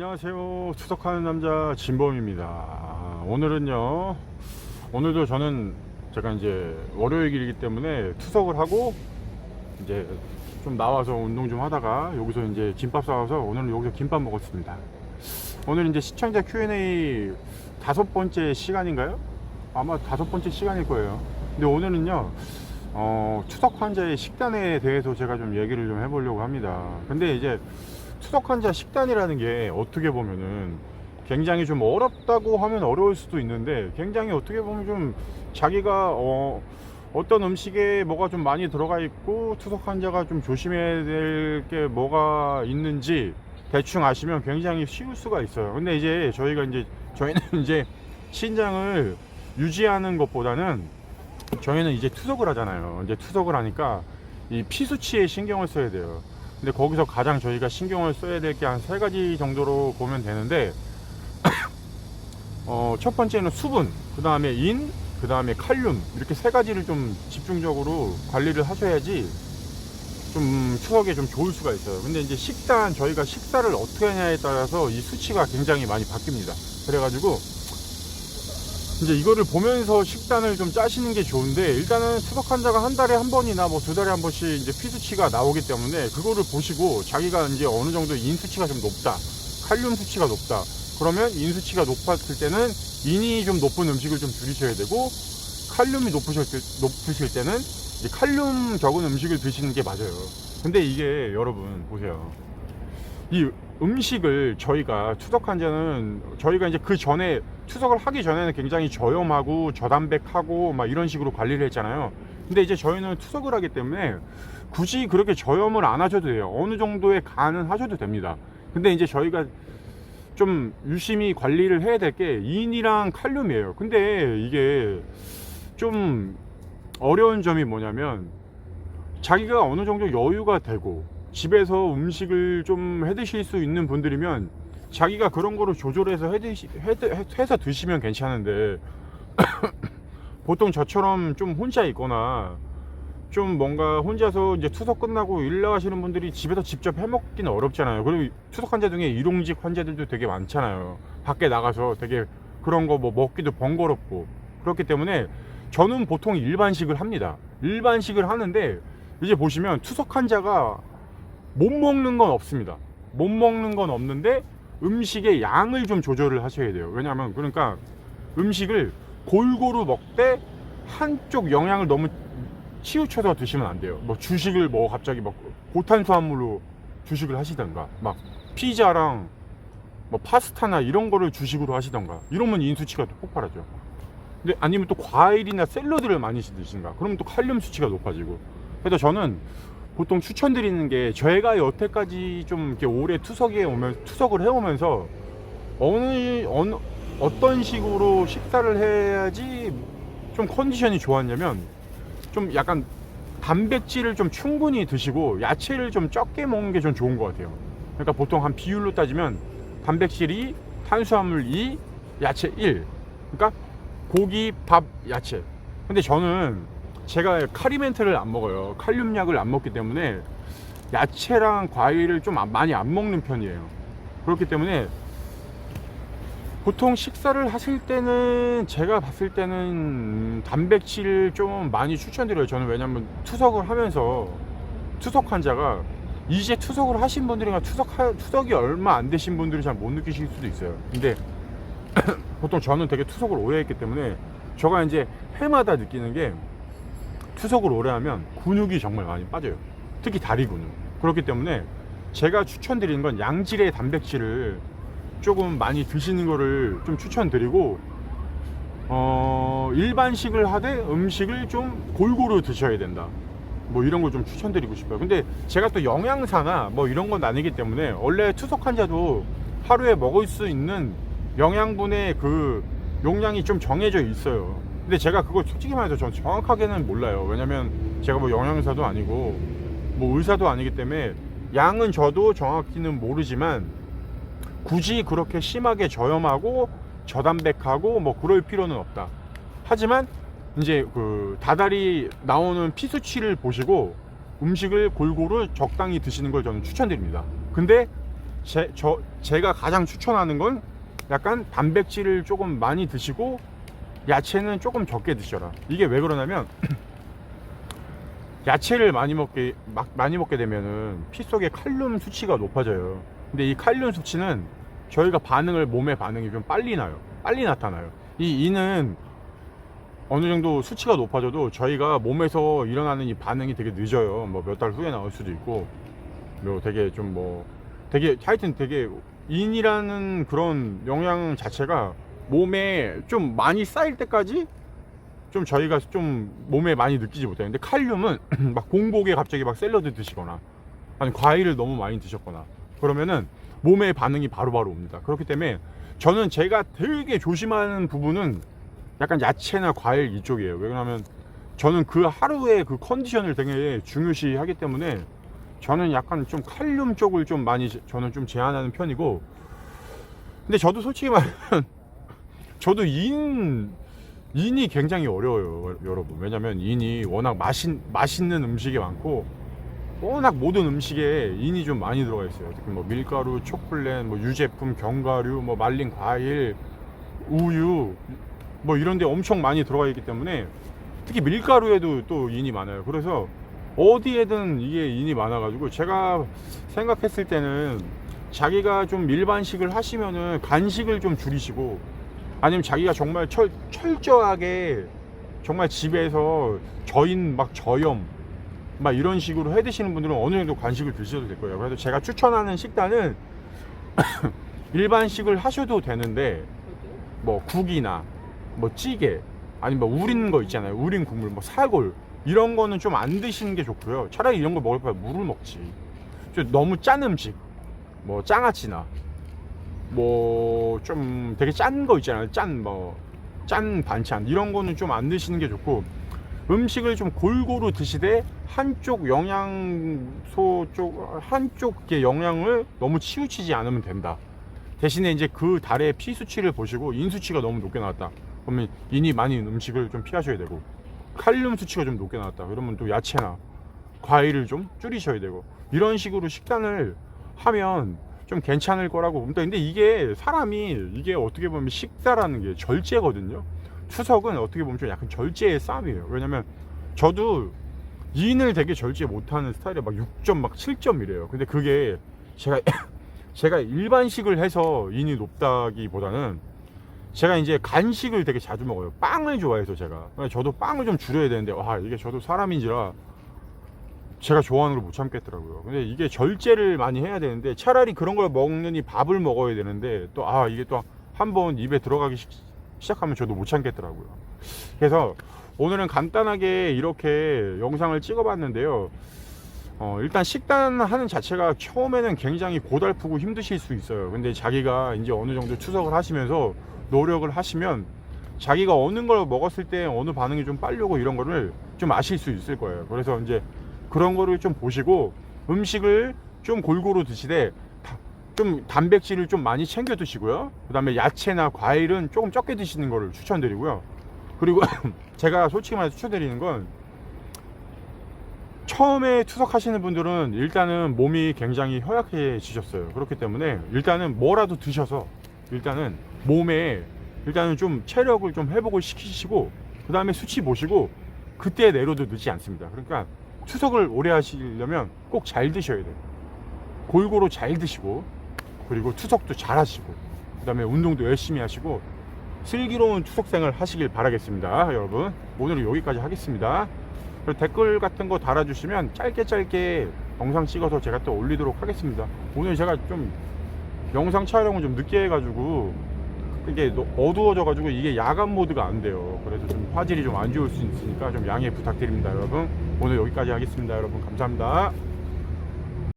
안녕하세요. 추석하는 남자 진범입니다. 아, 오늘은요. 오늘도 저는 제가 이제 월요일이기 때문에 투석을 하고 이제 좀 나와서 운동 좀 하다가 여기서 이제 김밥 싸와서 오늘은 여기서 김밥 먹었습니다. 오늘 이제 시청자 Q&A 다섯 번째 시간인가요? 아마 다섯 번째 시간일 거예요. 근데 오늘은요. 어, 추석 환자의 식단에 대해서 제가 좀 얘기를 좀 해보려고 합니다. 근데 이제 추석 환자 식단이라는 게 어떻게 보면은 굉장히 좀 어렵다고 하면 어려울 수도 있는데 굉장히 어떻게 보면 좀 자기가 어, 어떤 음식에 뭐가 좀 많이 들어가 있고 추석 환자가 좀 조심해야 될 게 뭐가 있는지 대충 아시면 굉장히 쉬울 수가 있어요. 근데 이제 저희가 이제 저희는 이제 신장을 유지하는 것보다는 저희는 이제 투석을 하잖아요. 이제 투석을 하니까 이 피 수치에 신경을 써야 돼요. 근데 거기서 가장 저희가 신경을 써야 될 게 한 세 가지 정도로 보면 되는데 어, 첫 번째는 수분, 그 다음에 인, 그 다음에 칼륨 이렇게 세 가지를 좀 집중적으로 관리를 하셔야지 좀 추석에 좀 좋을 수가 있어요. 근데 이제 식단 저희가 식사를 어떻게 하냐에 따라서 이 수치가 굉장히 많이 바뀝니다. 그래가지고 이제 이거를 보면서 식단을 좀 짜시는 게 좋은데 일단은 추석 환자가 한 달에 한 번이나 뭐 두 달에 한 번씩 이제 피 수치가 나오기 때문에 그거를 보시고 자기가 이제 어느 정도 인 수치가 좀 높다, 칼륨 수치가 높다. 그러면 인 수치가 높았을 때는 인이 좀 높은 음식을 좀 줄이셔야 되고 칼륨이 높으실, 때, 높으실 때는 칼륨 적은 음식을 드시는 게 맞아요. 근데 이게 여러분 보세요. 이 음식을 저희가 추석 환자는 저희가 이제 그 전에 추석을 하기 전에는 굉장히 저염하고 저담백하고 막 이런 식으로 관리를 했잖아요. 근데 이제 저희는 투석을 하기 때문에 굳이 그렇게 저염을 안 하셔도 돼요. 어느 정도의 간은 하셔도 됩니다. 근데 이제 저희가 좀 유심히 관리를 해야 될 게 인이랑 칼륨이에요. 근데 이게 좀 어려운 점이 뭐냐면 자기가 어느 정도 여유가 되고 집에서 음식을 좀 해 드실 수 있는 분들이면 자기가 그런 거를 조절해서 해 드시, 해, 해- 해서 드시면 괜찮은데 보통 저처럼 좀 혼자 있거나 좀 뭔가 혼자서 이제 투석 끝나고 일 나가시는 분들이 집에서 직접 해 먹기는 어렵잖아요. 그리고 투석 환자 중에 일용직 환자들도 되게 많잖아요. 밖에 나가서 되게 그런 거 뭐 먹기도 번거롭고 그렇기 때문에 저는 보통 일반식을 합니다. 일반식을 하는데 이제 보시면 투석 환자가 못 먹는 건 없습니다. 못 먹는 건 없는데 음식의 양을 좀 조절을 하셔야 돼요. 왜냐하면 그러니까 음식을 골고루 먹되 한쪽 영양을 너무 치우쳐서 드시면 안 돼요. 뭐 주식을 뭐 갑자기 막 고탄수화물로 주식을 하시던가 막 피자랑 뭐 파스타나 이런 거를 주식으로 하시던가 이러면 인수치가 또 폭발하죠. 근데 아니면 또 과일이나 샐러드를 많이 드신가 그러면 또 칼륨 수치가 높아지고 그래서 저는 보통 추천드리는 게 저희가 여태까지 좀 이렇게 오래 투석에 오면 투석을 해오면서 어느 어느 어떤 식으로 식사를 해야지 좀 컨디션이 좋았냐면 좀 약간 단백질을 좀 충분히 드시고 야채를 좀 적게 먹는 게 좀 좋은 것 같아요. 그러니까 보통 한 비율로 따지면 단백질 2, 탄수화물 2, 야채 1. 그러니까 고기, 밥, 야채. 근데 저는 제가 카리멘트를 안 먹어요. 칼륨약을 안 먹기 때문에 야채랑 과일을 좀 안- 많이 안 먹는 편이에요. 그렇기 때문에 보통 식사를 하실 때는 제가 봤을 때는 음, 단백질을 좀 많이 추천드려요. 저는 왜냐면 투석을 하면서 투석 환자가 이제 투석을 하신 분들이나 투석 투석이 얼마 안 되신 분들이 잘 못 느끼실 수도 있어요. 근데 보통 저는 되게 투석을 오래 했기 때문에 제가 이제 해마다 느끼는 게 투석을 오래 하면 근육이 정말 많이 빠져요. 특히 다리 근육. 그렇기 때문에 제가 추천드리는 건 양질의 단백질을 조금 많이 드시는 거를 좀 추천드리고 어, 일반식을 하되 음식을 좀 골고루 드셔야 된다. 뭐 이런 걸 좀 추천드리고 싶어요. 근데 제가 또 영양사나 뭐 이런 건 아니기 때문에 원래 투석 환자도 하루에 먹을 수 있는 영양분의 그 용량이 좀 정해져 있어요. 근데 제가 그걸 솔직히 말해서 전 정확하게는 몰라요. 왜냐면 제가 뭐 영양사도 아니고 뭐 의사도 아니기 때문에 양은 저도 정확히는 모르지만 굳이 그렇게 심하게 저염하고 저담백하고 뭐 그럴 필요는 없다. 하지만 이제 그 다달이 나오는 피 수치를 보시고 음식을 골고루 적당히 드시는 걸 저는 추천드립니다. 근데 제, 저, 제가 가장 추천하는 건 약간 단백질을 조금 많이 드시고 야채는 조금 적게 드셔라. 이게 왜 그러냐면 야채를 많이 먹게 막 많이 먹게 되면은 피 속에 칼륨 수치가 높아져요. 근데 이 칼륨 수치는 저희가 반응을 몸의 반응이 좀 빨리 나요. 빨리 나타나요. 이 이는 어느 정도 수치가 높아져도 저희가 몸에서 일어나는 이 반응이 되게 늦어요. 뭐 몇 달 후에 나올 수도 있고, 뭐 되게 좀 뭐 되게 하여튼 되게 인이라는 그런 영양 자체가 몸에 좀 많이 쌓일 때까지 좀 저희가 좀 몸에 많이 느끼지 못해요. 근데 칼륨은 막 공복에 갑자기 막 샐러드 드시거나 아니 과일을 너무 많이 드셨거나 그러면은 몸의 반응이 바로 바로 옵니다. 그렇기 때문에 저는 제가 되게 조심하는 부분은 약간 야채나 과일 이쪽이에요. 왜냐하면 저는 그 하루의 그 컨디션을 되게 중요시 하기 때문에 저는 약간 좀 칼륨 쪽을 좀 많이 제- 저는 좀 제한하는 편이고 근데 저도 솔직히 말하면 저도 인 인이 굉장히 어려워요 여러분. 왜냐면 인이 워낙 맛있, 맛있는 음식이 많고 워낙 모든 음식에 인이 좀 많이 들어가 있어요. 특히 뭐 밀가루, 초콜릿, 뭐 유제품, 견과류, 뭐 말린 과일, 우유 뭐 이런 데 엄청 많이 들어가 있기 때문에 특히 밀가루에도 또 인이 많아요. 그래서 어디에든 이게 인이 많아가지고 제가 생각했을 때는 자기가 좀 일반식을 하시면은 간식을 좀 줄이시고 아니면 자기가 정말 철, 철저하게 정말 집에서 저인 막 저염 막 이런 식으로 해 드시는 분들은 어느 정도 간식을 드셔도 될 거예요. 그래서 제가 추천하는 식단은 일반식을 하셔도 되는데 뭐 국이나 뭐 찌개 아니면 뭐 우린 거 있잖아요. 우린 국물 뭐 사골 이런 거는 좀 안 드시는 게 좋고요. 차라리 이런 거 먹을 바에 물을 먹지. 좀 너무 짠 음식 뭐 장아찌나 뭐 좀 되게 짠 거 있잖아요. 짠 뭐 짠 반찬 이런 거는 좀 안 드시는 게 좋고 음식을 좀 골고루 드시되 한쪽 영양소 쪽 한쪽의 영양을 너무 치우치지 않으면 된다. 대신에 이제 그 달의 피 수치를 보시고 인 수치가 너무 높게 나왔다. 그러면 인이 많이 음식을 좀 피하셔야 되고 칼륨 수치가 좀 높게 나왔다. 그러면 또 야채나 과일을 좀 줄이셔야 되고 이런 식으로 식단을 하면 좀 괜찮을 거라고 봅니다. 근데 이게 사람이 이게 어떻게 보면 식사라는 게 절제거든요. 추석은 어떻게 보면 좀 약간 절제의 싸움이에요. 왜냐면 저도 인을 되게 절제 못하는 스타일에 막 6점 막 7점 이래요. 근데 그게 제가 제가 일반식을 해서 인이 높다기보다는 제가 이제 간식을 되게 자주 먹어요. 빵을 좋아해서 제가. 저도 빵을 좀 줄여야 되는데 와 이게 저도 사람인지라 제가 좋아하는 걸 못 참겠더라고요. 근데 이게 절제를 많이 해야 되는데 차라리 그런 걸 먹느니 밥을 먹어야 되는데 또 아 이게 또 한 번 입에 들어가기 시, 시작하면 저도 못 참겠더라고요. 그래서 오늘은 간단하게 이렇게 영상을 찍어봤는데요. 어, 일단 식단 하는 자체가 처음에는 굉장히 고달프고 힘드실 수 있어요. 근데 자기가 이제 어느 정도 추석을 하시면서 노력을 하시면 자기가 어느 걸 먹었을 때 어느 반응이 좀 빨려고 이런 거를 좀 아실 수 있을 거예요. 그래서 이제 그런 거를 좀 보시고 음식을 좀 골고루 드시되 다- 좀 단백질을 좀 많이 챙겨 드시고요. 그 다음에 야채나 과일은 조금 적게 드시는 거를 추천드리고요. 그리고 제가 솔직히 말해서 추천드리는 건 처음에 투석하시는 분들은 일단은 몸이 굉장히 허약해지셨어요. 그렇기 때문에 일단은 뭐라도 드셔서 일단은 몸에 일단은 좀 체력을 좀 회복을 시키시고 그 다음에 수치 보시고 그때 내려도 늦지 않습니다. 그러니까 추석을 오래 하시려면 꼭 잘 드셔야 돼요. 골고루 잘 드시고 그리고 투석도 잘 하시고 그 다음에 운동도 열심히 하시고 슬기로운 추석생활 하시길 바라겠습니다. 여러분 오늘은 여기까지 하겠습니다. 댓글 같은 거 달아주시면 짧게 짧게 영상 찍어서 제가 또 올리도록 하겠습니다. 오늘 제가 좀 영상 촬영을 좀 늦게 해가지고 이게 너- 어두워져가지고 이게 야간 모드가 안 돼요. 그래서 좀 화질이 좀 안 좋을 수 있으니까 좀 양해 부탁드립니다, 여러분. 오늘 여기까지 하겠습니다, 여러분. 감사합니다.